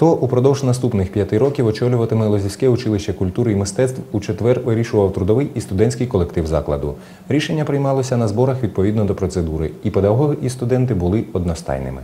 Хто упродовж наступних п'яти років очолюватиме Лозівське училище культури і мистецтв у четвер вирішував трудовий і студентський колектив закладу. Рішення приймалося на зборах відповідно до процедури, і педагоги і студенти були одностайними.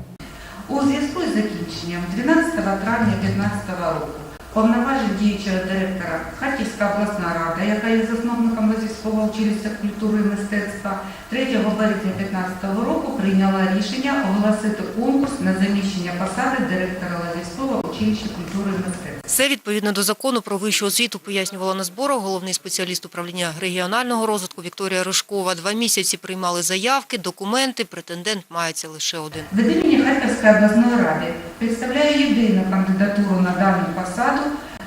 У зв'язку з закінченням 12 травня 2015 року повноважень діючого директора Харківська обласна рада, яка є засновником Лозівського училища культури і мистецтва, 3 березня 2015 року прийняла рішення оголосити конкурс на заміщення посади директора Лозівського училища культури і мистецтва. Це відповідно до закону про вищу освіту пояснювала на зборах головний спеціаліст управління регіонального розвитку Вікторія Рожкова. Два місяці приймали заявки, документи. Претендент мається лише один. Від імені Харківської обласної ради представляю єдину кандидатуру на дану посаду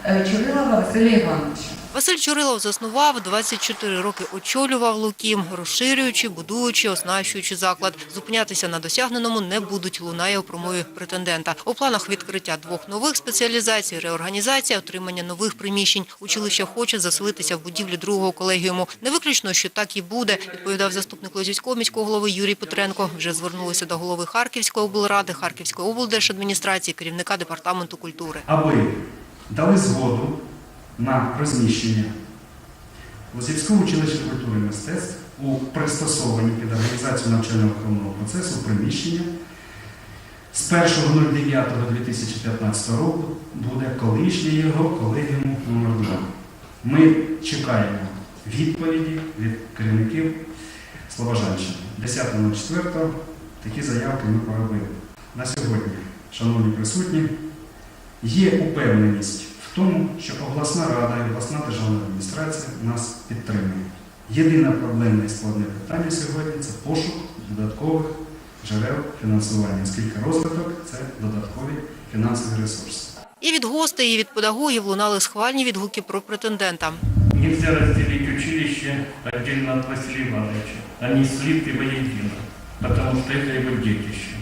е, Чурилова Василя Івановича. Василь Чурилов заснував 24 роки очолював Лукім, розширюючи, будуючи, оснащуючи заклад. Зупинятися на досягненому не будуть, лунає у промові претендента. У планах відкриття двох нових спеціалізацій, реорганізація, отримання нових приміщень. Училище хоче заселитися в будівлі другого колегіуму. Не виключно, що так і буде, відповідав заступник Лозівського міського голови Юрій Петренко. Вже звернулися до голови Харківської облради, Харківської облдержадміністрації, керівника департаменту культури. аби дали згоду на розміщення Лозівського училища культури і мистецтв у пристосовані під організацію навчально-виховного процесу приміщення з 1.09.2015 року буде колишнє його колегіуму номер 2 Ми чекаємо відповіді від керівників Слобожанщини. 10.04 такі заявки ми поробили. На сьогодні, шановні присутні, Є упевненість в тому, що обласна рада і обласна державна адміністрація нас підтримує. Єдине проблемне і складне питання сьогодні це пошук додаткових джерел фінансування, оскільки розвиток це додаткові фінансові ресурси. І від гостей, і від педагогів лунали схвальні відгуки про претендента. Нельзя разделить училище отдельно от Василия Ивановича. Они слиты воедино, потому что это его детище.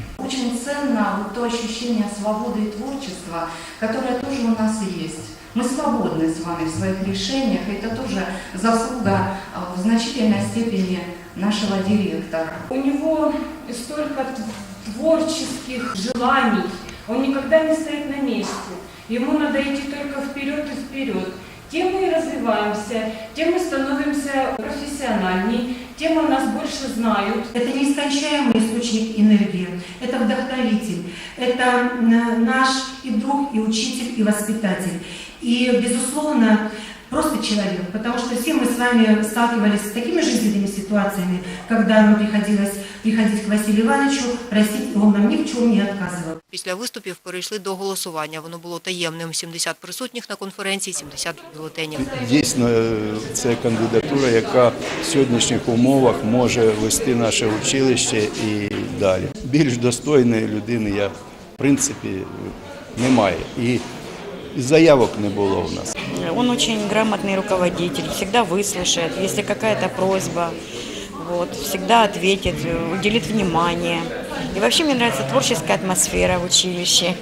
Очень ценно вот то ощущение свободы и творчества, которое тоже у нас есть. Мы свободны с вами в своих решениях, и это тоже заслуга а, в значительной степени нашего директора. У него столько творческих желаний, он никогда не стоит на месте. Ему надо идти только вперед и вперед. Тем мы и развиваемся, тем мы становимся профессиональней, тем о нас больше знают. Это неискончаемый источник энергии, это вдохновитель, это м, наш и друг, и учитель, и воспитатель. И, безусловно, просто человек, потому что все мы с вами сталкивались с такими жизненными ситуациями, когда нам приходилось приходить к Василию Ивановичу, просить, и он нам ни в чем не отказывал. Після виступів перейшли до голосування. Воно було таємним. 70 присутніх на конференції, 70 бюлетенів. Дійсно, це кандидатура, яка в сьогоднішніх умовах може вести наше училище і далі. Більш достойної людини я, в принципі, немає. І заявок не було в нас. Он очень грамотный руководитель, всегда выслушает, если какая-то просьба, вот, всегда ответит, уделит внимание. И вообще мне нравится творческая атмосфера в училище.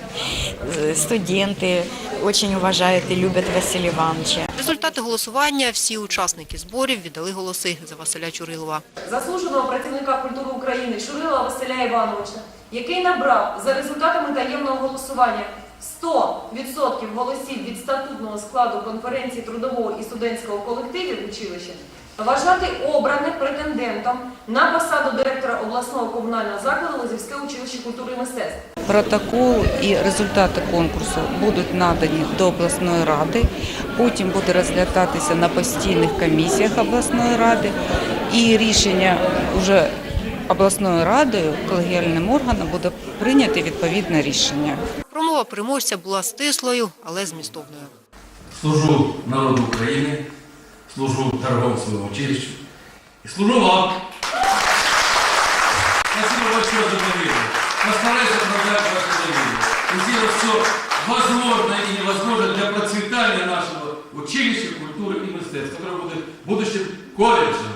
Э, Студенты очень уважают и любят Василия Ивановича. Результати голосування всі учасники зборів віддали голоси за Василя Чурилова. заслуженого працівника культури України Шурила Василя Івановича, який набрав за результатами таємного голосування 100% голосів від статутного складу конференції трудового і студентського колективів училища, вважати обраним претендентом на посаду директора обласного комунального закладу Лозівське училище культури і мистецтв. Протокол і результати конкурсу будуть надані до обласної ради. Потім буде розглядатися на постійних комісіях обласної ради. І рішення вже обласною радою, колегіальним органом буде прийнято відповідне рішення. Промова переможця була стислою, але змістовною. служу народу України, служу торговому своему училищу и служу вам. Спасибо большое за доверие. Постараюсь оправдать ваше доверие и сделать все возможное и невозможное для процветания нашего училища культуры и мистецтва, которое будет будущим колледжем.